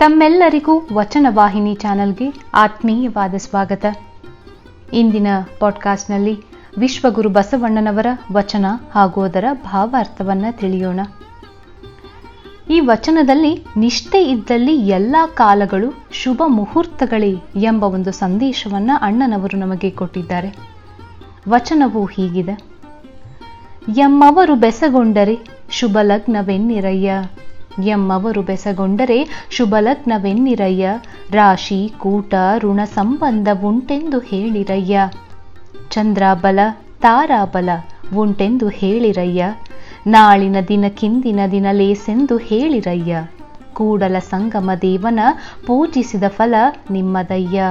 ತಮ್ಮೆಲ್ಲರಿಗೂ ವಚನವಾಹಿನಿ ಚಾನೆಲ್ಗೆ ಆತ್ಮೀಯವಾದ ಸ್ವಾಗತ. ಇಂದಿನ ಪಾಡ್ಕಾಸ್ಟ್ನಲ್ಲಿ ವಿಶ್ವಗುರು ಬಸವಣ್ಣನವರ ವಚನ ಹಾಗೂ ಅದರ ಭಾವಾರ್ಥವನ್ನು ತಿಳಿಯೋಣ. ಈ ವಚನದಲ್ಲಿ ನಿಷ್ಠೆ ಇದ್ದಲ್ಲಿ ಎಲ್ಲ ಕಾಲಗಳು ಶುಭ ಮುಹೂರ್ತಗಳೇ ಎಂಬ ಒಂದು ಸಂದೇಶವನ್ನು ಅಣ್ಣನವರು ನಮಗೆ ಕೊಟ್ಟಿದ್ದಾರೆ. ವಚನವು ಹೀಗಿದೆ. ಎಮ್ಮವರು ಬೆಸಗೊಂಡರೆ ಶುಭ ಲಗ್ನವೆನ್ನಿರಯ್ಯ ಎಮ್ಮವರು ಬೆಸಗೊಂಡರೆ ಶುಭಲಗ್ನವೆನ್ನಿರಯ್ಯ ರಾಶಿ, ಕೂಟ, ಋಣ ಸಂಬಂಧ ಉಂಟೆಂದು ಹೇಳಿರಯ್ಯ. ಚಂದ್ರಾಬಲ, ತಾರಾಬಲ ಉಂಟೆಂದು ಹೇಳಿರಯ್ಯ. ನಾಳಿನ ದಿನಕ್ಕಿಂದಿನ ದಿನ ಲೇಸೆಂದು ಹೇಳಿರಯ್ಯ. ಕೂಡಲ ಸಂಗಮ ದೇವನ ಪೂಜಿಸಿದ ಫಲ ನಿಮ್ಮದಯ್ಯ.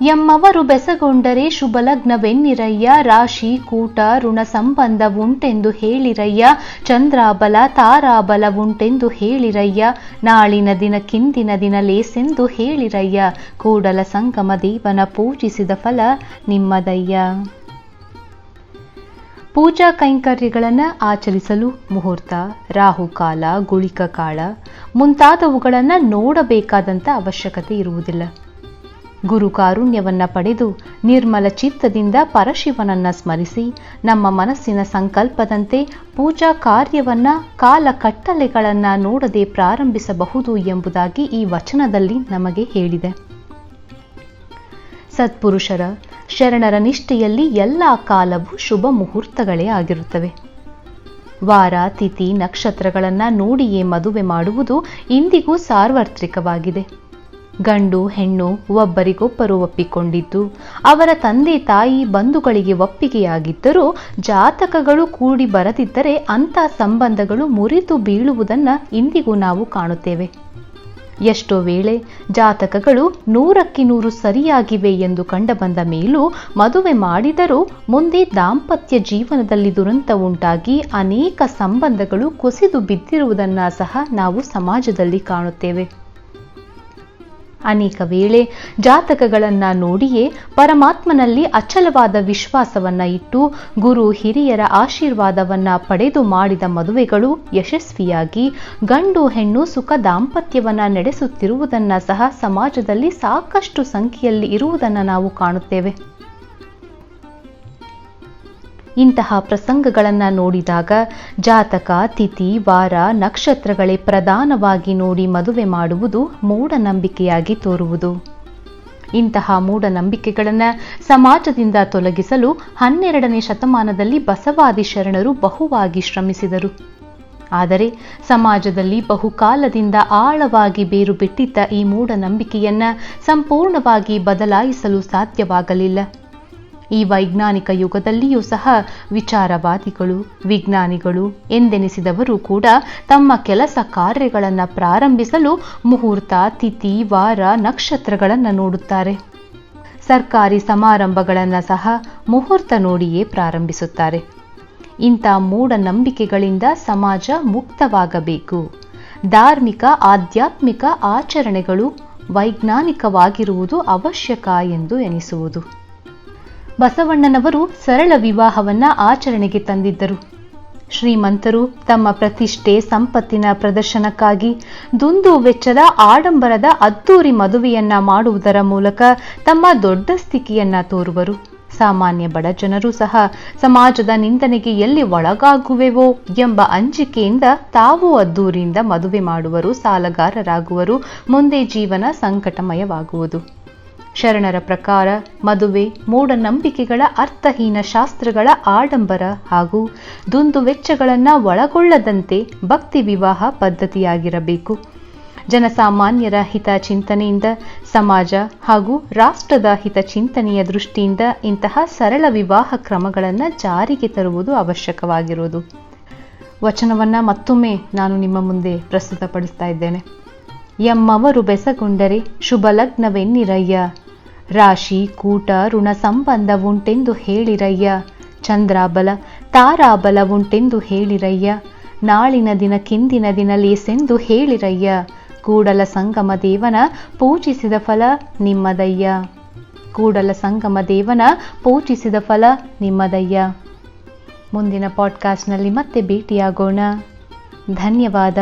ಎಮ್ಮವರು ಬೆಸಗೊಂಡರೆ ಶುಭಲಗ್ನವೆನ್ನಿರಯ್ಯ ರಾಶಿ, ಕೂಟ, ಋಣ ಸಂಬಂಧ ಉಂಟೆಂದು ಹೇಳಿರಯ್ಯ. ಚಂದ್ರಾಬಲ, ತಾರಾಬಲ ಉಂಟೆಂದು ಹೇಳಿರಯ್ಯ. ನಾಳಿನ ದಿನ ಕಿಂದಿನ ದಿನ ಲೇಸೆಂದು ಹೇಳಿರಯ್ಯ. ಕೂಡಲ ಸಂಗಮ ದೇವನ ಪೂಜಿಸಿದ ಫಲ ನಿಮ್ಮದಯ್ಯ. ಪೂಜಾ ಕೈಂಕರ್ಯಗಳನ್ನು ಆಚರಿಸಲು ಮುಹೂರ್ತ ರಾಹುಕಾಲ ಗುಳಿಕ ಕಾಳ ಮುಂತಾದವುಗಳನ್ನು ನೋಡಬೇಕಾದಂಥ ಅವಶ್ಯಕತೆ ಇರುವುದಿಲ್ಲ. ಗುರು ಕಾರುಣ್ಯವನ್ನ ಪಡೆದು ನಿರ್ಮಲ ಚಿತ್ತದಿಂದ ಪರಶಿವನನ್ನ ಸ್ಮರಿಸಿ ನಮ್ಮ ಮನಸ್ಸಿನ ಸಂಕಲ್ಪದಂತೆ ಪೂಜಾ ಕಾರ್ಯವನ್ನ ಕಾಲ ಕಟ್ಟಲೆಗಳನ್ನ ನೋಡದೆ ಪ್ರಾರಂಭಿಸಬಹುದು ಎಂಬುದಾಗಿ ಈ ವಚನದಲ್ಲಿ ನಮಗೆ ಹೇಳಿದೆ. ಸತ್ಪುರುಷರ, ಶರಣರ ನಿಷ್ಠೆಯಲ್ಲಿ ಎಲ್ಲ ಕಾಲವೂ ಶುಭ ಮುಹೂರ್ತಗಳೇ ಆಗಿರುತ್ತವೆ. ವಾರ, ತಿಥಿ, ನಕ್ಷತ್ರಗಳನ್ನು ನೋಡಿಯೇ ಮದುವೆ ಮಾಡುವುದು ಇಂದಿಗೂ ಸಾರ್ವತ್ರಿಕವಾಗಿದೆ. ಗಂಡು, ಹೆಣ್ಣು ಒಬ್ಬರಿಗೊಬ್ಬರು ಒಪ್ಪಿಕೊಂಡಿದ್ದು, ಅವರ ತಂದೆ ತಾಯಿ ಬಂಧುಗಳಿಗೆ ಒಪ್ಪಿಗೆಯಾಗಿದ್ದರೂ ಜಾತಕಗಳು ಕೂಡಿ ಬರದಿದ್ದರೆ ಅಂಥ ಸಂಬಂಧಗಳು ಮುರಿದು ಬೀಳುವುದನ್ನು ಇಂದಿಗೂ ನಾವು ಕಾಣುತ್ತೇವೆ. ಎಷ್ಟೋ ವೇಳೆ ಜಾತಕಗಳು ನೂರಕ್ಕೆ ನೂರು ಸರಿಯಾಗಿವೆ ಎಂದು ಕಂಡುಬಂದ ಮೇಲೂ ಮದುವೆ ಮಾಡಿದರೂ ಮುಂದೆ ದಾಂಪತ್ಯ ಜೀವನದಲ್ಲಿ ದುರಂತ ಉಂಟಾಗಿ ಅನೇಕ ಸಂಬಂಧಗಳು ಕುಸಿದು ಬಿದ್ದಿರುವುದನ್ನು ಸಹ ನಾವು ಸಮಾಜದಲ್ಲಿ ಕಾಣುತ್ತೇವೆ. ಅನೇಕ ವೇಳೆ ಜಾತಕಗಳನ್ನ ನೋಡಿಯೇ ಪರಮಾತ್ಮನಲ್ಲಿ ಅಚಲವಾದ ವಿಶ್ವಾಸವನ್ನ ಇಟ್ಟು ಗುರು ಹಿರಿಯರ ಆಶೀರ್ವಾದವನ್ನ ಪಡೆದು ಮಾಡಿದ ಮದುವೆಗಳು ಯಶಸ್ವಿಯಾಗಿ ಗಂಡು ಹೆಣ್ಣು ಸುಖ ದಾಂಪತ್ಯವನ್ನ ನಡೆಸುತ್ತಿರುವುದನ್ನ ಸಹ ಸಮಾಜದಲ್ಲಿ ಸಾಕಷ್ಟು ಸಂಖ್ಯೆಯಲ್ಲಿ ಇರುವುದನ್ನು ನಾವು ಕಾಣುತ್ತೇವೆ. ಇಂತಹ ಪ್ರಸಂಗಗಳನ್ನು ನೋಡಿದಾಗ ಜಾತಕ, ತಿಥಿ, ವಾರ, ನಕ್ಷತ್ರಗಳೇ ಪ್ರಧಾನವಾಗಿ ನೋಡಿ ಮದುವೆ ಮಾಡುವುದು ಮೂಢನಂಬಿಕೆಯಾಗಿ ತೋರುವುದು. ಇಂತಹ ಮೂಢನಂಬಿಕೆಗಳನ್ನು ಸಮಾಜದಿಂದ ತೊಲಗಿಸಲು ಹನ್ನೆರಡನೇ ಶತಮಾನದಲ್ಲಿ ಬಸವಾದಿ ಶರಣರು ಬಹುವಾಗಿ ಶ್ರಮಿಸಿದರು. ಆದರೆ ಸಮಾಜದಲ್ಲಿ ಬಹುಕಾಲದಿಂದ ಆಳವಾಗಿ ಬೇರು ಬಿಟ್ಟಿದ್ದ ಈ ಮೂಢನಂಬಿಕೆಯನ್ನ ಸಂಪೂರ್ಣವಾಗಿ ಬದಲಾಯಿಸಲು ಸಾಧ್ಯವಾಗಲಿಲ್ಲ. ಈ ವೈಜ್ಞಾನಿಕ ಯುಗದಲ್ಲಿಯೂ ಸಹ ವಿಚಾರವಾದಿಗಳು, ವಿಜ್ಞಾನಿಗಳು ಎಂದೆನಿಸಿದವರು ಕೂಡ ತಮ್ಮ ಕೆಲಸ ಕಾರ್ಯಗಳನ್ನು ಪ್ರಾರಂಭಿಸಲು ಮುಹೂರ್ತ, ತಿಥಿ, ವಾರ, ನಕ್ಷತ್ರಗಳನ್ನು ನೋಡುತ್ತಾರೆ. ಸರ್ಕಾರಿ ಸಮಾರಂಭಗಳನ್ನು ಸಹ ಮುಹೂರ್ತ ನೋಡಿಯೇ ಪ್ರಾರಂಭಿಸುತ್ತಾರೆ. ಇಂಥ ಮೂಢನಂಬಿಕೆಗಳಿಂದ ಸಮಾಜ ಮುಕ್ತವಾಗಬೇಕು. ಧಾರ್ಮಿಕ, ಆಧ್ಯಾತ್ಮಿಕ ಆಚರಣೆಗಳು ವೈಜ್ಞಾನಿಕವಾಗಿರುವುದು ಅವಶ್ಯಕ ಎಂದು ಎನಿಸುವುದು. ಬಸವಣ್ಣನವರು ಸರಳ ವಿವಾಹವನ್ನ ಆಚರಣೆಗೆ ತಂದಿದ್ದರು. ಶ್ರೀಮಂತರು ತಮ್ಮ ಪ್ರತಿಷ್ಠೆ, ಸಂಪತ್ತಿನ ಪ್ರದರ್ಶನಕ್ಕಾಗಿ ದುಂದು ವೆಚ್ಚದ ಆಡಂಬರದ ಅದ್ದೂರಿ ಮದುವೆಯನ್ನ ಮಾಡುವುದರ ಮೂಲಕ ತಮ್ಮ ದೊಡ್ಡ ಸ್ಥಿತಿಯನ್ನ ತೋರುವರು. ಸಾಮಾನ್ಯ ಬಡ ಜನರು ಸಹ ಸಮಾಜದ ನಿಂದನೆಗೆ ಎಲ್ಲಿ ಒಳಗಾಗುವೆವೋ ಎಂಬ ಅಂಜಿಕೆಯಿಂದ ತಾವು ಅದ್ದೂರಿಯಿಂದ ಮದುವೆ ಮಾಡುವರು, ಸಾಲಗಾರರಾಗುವರು, ಮುಂದೆ ಜೀವನ ಸಂಕಟಮಯವಾಗುವುದು. ಶರಣರ ಪ್ರಕಾರ ಮದುವೆ, ಮೂಢನಂಬಿಕೆಗಳ ಅರ್ಥಹೀನ ಶಾಸ್ತ್ರಗಳ ಆಡಂಬರ ಹಾಗೂ ದುಂದು ವೆಚ್ಚಗಳನ್ನು ಒಳಗೊಳ್ಳದಂತೆ ಭಕ್ತಿ ವಿವಾಹ ಪದ್ಧತಿಯಾಗಿರಬೇಕು. ಜನಸಾಮಾನ್ಯರ ಹಿತ ಚಿಂತನೆಯಿಂದ ಸಮಾಜ ಹಾಗೂ ರಾಷ್ಟ್ರದ ಹಿತ ಚಿಂತನೆಯ ದೃಷ್ಟಿಯಿಂದ ಇಂತಹ ಸರಳ ವಿವಾಹ ಕ್ರಮಗಳನ್ನು ಜಾರಿಗೆ ತರುವುದು ಅವಶ್ಯಕವಾಗಿರುವುದು. ವಚನವನ್ನು ಮತ್ತೊಮ್ಮೆ ನಾನು ನಿಮ್ಮ ಮುಂದೆ ಪ್ರಸ್ತುತಪಡಿಸ್ತಾ ಇದ್ದೇನೆ. ಎಮ್ಮವರು ಬೆಸಗೊಂಡರೆ ಶುಭಲಗ್ನವೆನ್ನಿರಯ್ಯ ರಾಶಿ, ಕೂಟ, ಋಣ ಸಂಬಂಧ ಉಂಟೆಂದು ಹೇಳಿರಯ್ಯ. ಚಂದ್ರಾಬಲ, ತಾರಾಬಲ ಉಂಟೆಂದು ಹೇಳಿರಯ್ಯ. ನಾಳಿನ ದಿನ ಕಿಂದಿನ ದಿನ ಲೇಸೆಂದು ಹೇಳಿರಯ್ಯ. ಕೂಡಲ ಸಂಗಮ ದೇವನ ಪೂಜಿಸಿದ ಫಲ ನಿಮ್ಮದಯ್ಯ. ಕೂಡಲ ಸಂಗಮ ದೇವನ ಪೂಜಿಸಿದ ಫಲ ನಿಮ್ಮದಯ್ಯ. ಮುಂದಿನ ಪಾಡ್ಕಾಸ್ಟ್ನಲ್ಲಿ ಮತ್ತೆ ಭೇಟಿಯಾಗೋಣ. ಧನ್ಯವಾದ.